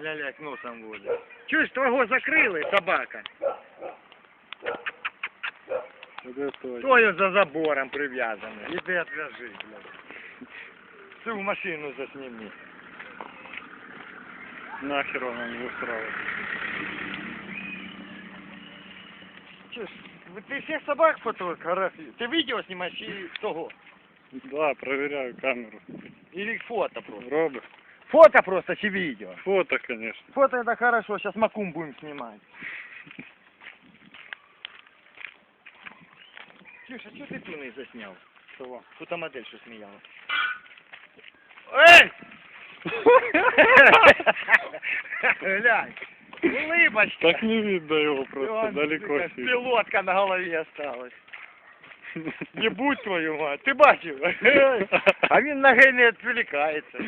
Ляляк носом водить. Чуєш, твого закрили, собака. Де той? Твою за забором прив'язаний. Іди отвяжи, блядь. Всю машину засними. Нахер вона не устраивает. Чуєш, ви- ти всіх собак фотографуєш? Ти відео знімаєш і того? Да, проверяю камеру. Или фото просто? Робот. Фото просто чи видео? Фото, конечно. Фото это хорошо, сейчас макум будем снимать. Чуєш, а чого ти ту не засняв? Чего? Тут та модель, що сміяла. Эй! Глянь, улыбочка. Так не видно его просто, Он, далеко сука, сидит. Пилотка на голове осталась. Не будь твою мать, ти бачив? А він на гей не відволікається.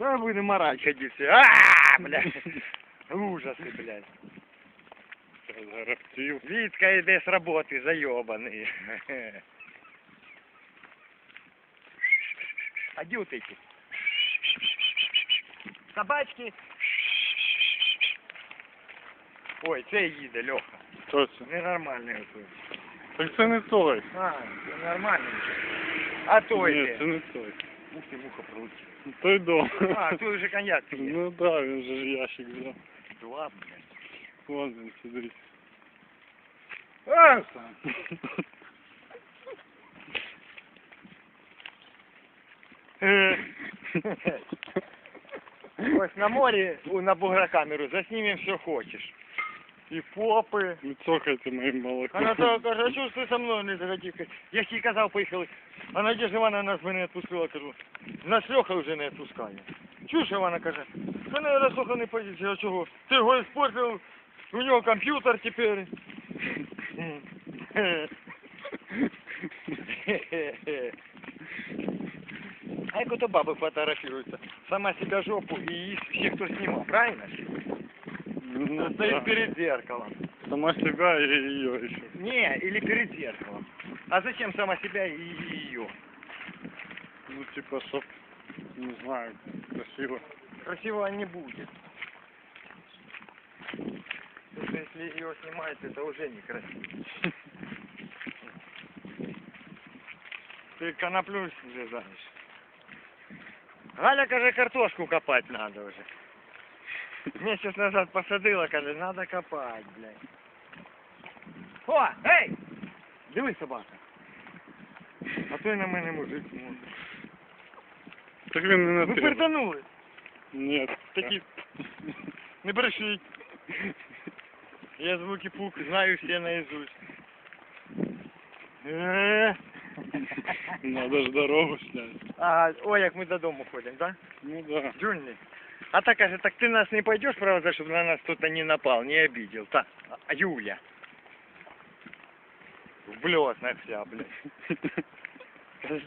Да будем морать ходить все. А, блядь. Ужасы, блядь. Зароптив. Вітка йде з роботи, зайобаний. А де от эти? Собачки. Ой, це їде, Льоха. Хто це? Ненормальний отой. Так це не той. А, це нормальний. А той Ні, де? це не той. Ух ти, муха пролетіла. Той дома. А, той вже коньяк п'є. Ну да, він же ж ящик взяв. Два, блядь. Вон він сидить. А, Е. Ось на морі у- на бугрокамеру заснімем що хочеш. І попи. Не цокайте моїм молоком. Вона то каже, а чого ж ти со мною не захотів? Я ж їй казав, поїхали. А Надежда Івановна нас би не відпустила, кажу. Нас Льоха вже не відпускає. Чуєш, Івана каже, та не раз Льоха не поїде, а чого? Ти його испортив, у нього комп'ютер тепер. А як ото баби фотографируются? Сама себя жопу и их все, кто снимал, правильно? Ну, Стоит да. перед зеркалом. Сама себя и ее еще. Не, или перед зеркалом. А зачем сама себя и ее? Ну, типа, чтоб, не знаю, красиво. Красиво не будет. Что если ее снимают, это уже некрасиво. Ты коноплю срезаешь. Галя, каже, картошку копать надо уже. Месяц назад посадила, каже, надо копать, блядь. О, ей! Диви собака. А той на мене мужик смотрить. Так він не на Ви тебе. перданули. Нет. Такі. Не брешіть. Я звуки пук знаю все наизусть. Е. Надо ж дорогу снять. Ага, ой, як ми додому ходимо, да? Ну да. Джунни. А так каже, так ты нас не пойдешь провожать, чтобы на нас кто-то не напал, не обидел. Так, а Юля. В блеснах вся, блядь.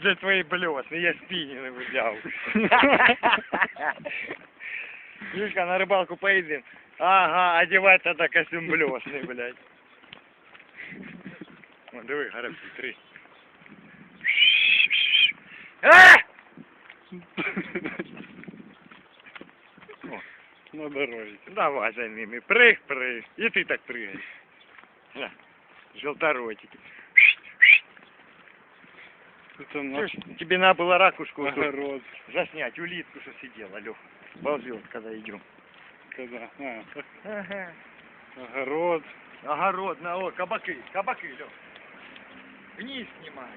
Де твої блесни, я спиннинг взяв. Юлька, на рыбалку поедем. Ага, одевать тогда костюм блесный, блядь. Вон, диви, гарапці, три. А! О, На дороге. Давай за ними. Прыг, прыг. И ты так прыгай. На, желторотики. Это наш тебе надо было ракушку огород. заснять, улитку, что сидела, Леха. Ползет, когда идем. Когда? А, так, Ага. огород. Огород, на, о, кабаки, кабаки, Леха. Вниз снимай.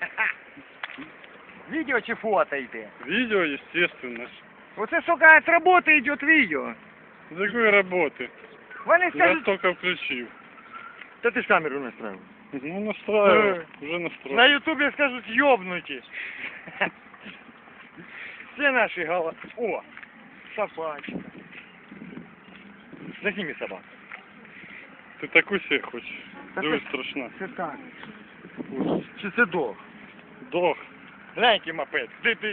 Видео чи фото йде? Видео, естественно. Оце, сука, от роботи йде відео. С какой работы? Вони Я скажуть, только включил. та ти ж камеру настроїв. Ну, настраивал. Э, Уже настроил. На ютубе скажут ёбнуті. Все наши голова. О, собачка. Засними собаку. Ты такую себе хочешь? Та Дуже це- страшно. Це так. Чи це дог? Дох. Глянь, який мопед. Ти, ти